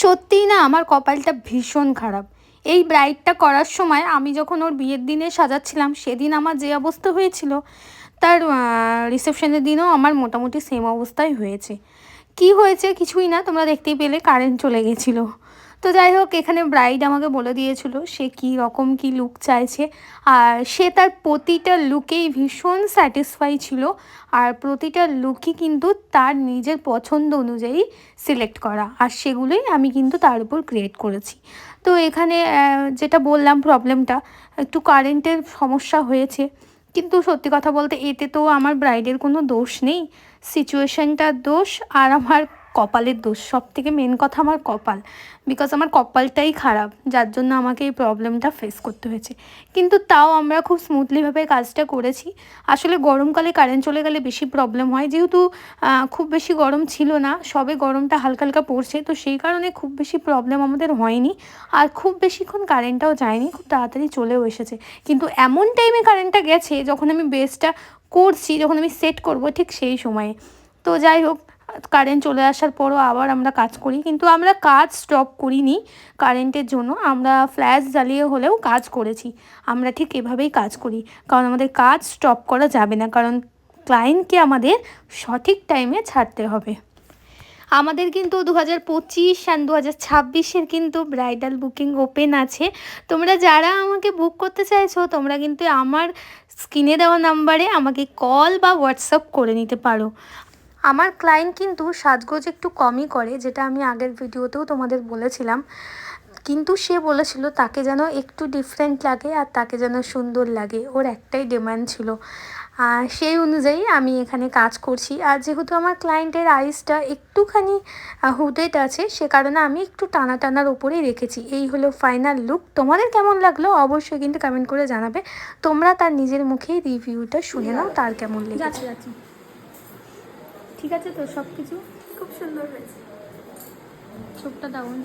সত্যিই না, আমার কপালটা ভীষণ খারাপ। এই ব্রাইডটা করার সময় আমি যখন ওর বিয়ের দিনে সাজাচ্ছিলাম, সেদিন আমার যে অবস্থা হয়েছিল, তার রিসেপশনের দিনও আমার মোটামুটি সেম অবস্থায় হয়েছে। কি হয়েছে কিছুই না, তোমরা দেখতেই পেলে কারেন্ট চলে গেছিল। তো যাই হোক, এখানে ব্রাইড আমাকে বলে দিয়েছিল সে কি রকম কি লুক চাইছে। আর সে তার প্রতিটা লুকেই ভীষণ স্যাটিসফাই ছিল। আর প্রতিটা লুকই কিন্তু তার নিজের পছন্দ অনুযায়ী সিলেক্ট করা। আর সেগুলোই আমি কিন্তু তার উপর ক্রিয়েট করেছি। তো এখানে যেটা বললাম প্রবলেমটা একটু কারেন্টের সমস্যা হয়েছে। কিন্তু সত্যি কথা বলতে, এতে তো আমার ব্রাইডের কোনো দোষ নেই। সিচুয়েশানটার দোষ আর আমার কপালের দোষ সব থেকে মেন কথা আমার কপাল। বিকজ আমার কপালটাই খারাপ, যার জন্য আমাকে এই প্রবলেমটা ফেস করতে হয়েছে। কিন্তু তাও আমরা খুব স্মুথলিভাবে কাজটা করেছি। আসলে গরমকালে কারেন্ট চলে গেলে বেশি প্রবলেম হয়। যেহেতু খুব বেশি গরম ছিল না, সবে গরমটা হালকা হালকা পড়ছে, তো সেই কারণে খুব বেশি প্রবলেম আমাদের হয়নি। আর খুব বেশিক্ষণ কারেন্টটাও যায়নি, খুব তাড়াতাড়ি চলেও এসেছে। কিন্তু এমন টাইমে কারেন্টটা গেছে, যখন আমি বেসটা করছি, যখন আমি সেট করব ঠিক সেই সময়ে। তো যাই হোক কারেন্ট চলে আসার পরও আবার আমরা কাজ করি, কিন্তু আমরা কাজ স্টপ করিনি কারেন্টের জন্য, আমরা ফ্ল্যাশ জ্বালিয়ে হলেও কাজ করেছি, আমরা ঠিক এভাবেই কাজ করি, কারণ আমাদের কাজ স্টপ করা যাবে না, কারণ ক্লায়েন্টকে আমাদের সঠিক টাইমে ছাড়তে হবে। আমাদের কিন্তু দু হাজার পঁচিশ অ্যান্ড দু হাজার ছাব্বিশের কিন্তু ব্রাইডাল বুকিং ওপেন আছে, তোমরা যারা আমাকে বুক করতে চাইছো, তোমরা কিন্তু আমার স্ক্রিনে দেওয়া নাম্বারে আমাকে কল বা হোয়াটসঅ্যাপ করে নিতে পারো। আমার ক্লায়েন্ট কিন্তু সাজগোজ একটু কমই করে যেটা আমি আগের ভিডিওতেও তোমাদের বলেছিলাম। কিন্তু সে বলেছিল তাকে যেন একটু ডিফারেন্ট লাগে আর তাকে যেন সুন্দর লাগে ওর একটাই ডিমান্ড ছিল। আর সেই অনুযায়ী আমি এখানে কাজ করছি। আর যেহেতু আমার ক্লায়েন্টের আইসটা একটুখানি হুডেড আছে সে কারণে আমি একটু টানা টানার ওপরেই রেখেছি। এই হলো ফাইনাল লুক তোমাদের কেমন লাগল অবশ্যই কিন্তু কমেন্ট করে জানাবে। তোমরা তার নিজের মুখেই রিভিউটা শুনে নাও তার কেমন লেগেছে। ঠিক আছে তো সব কিছু খুব সুন্দর হয়েছে। চোখটা ডাউন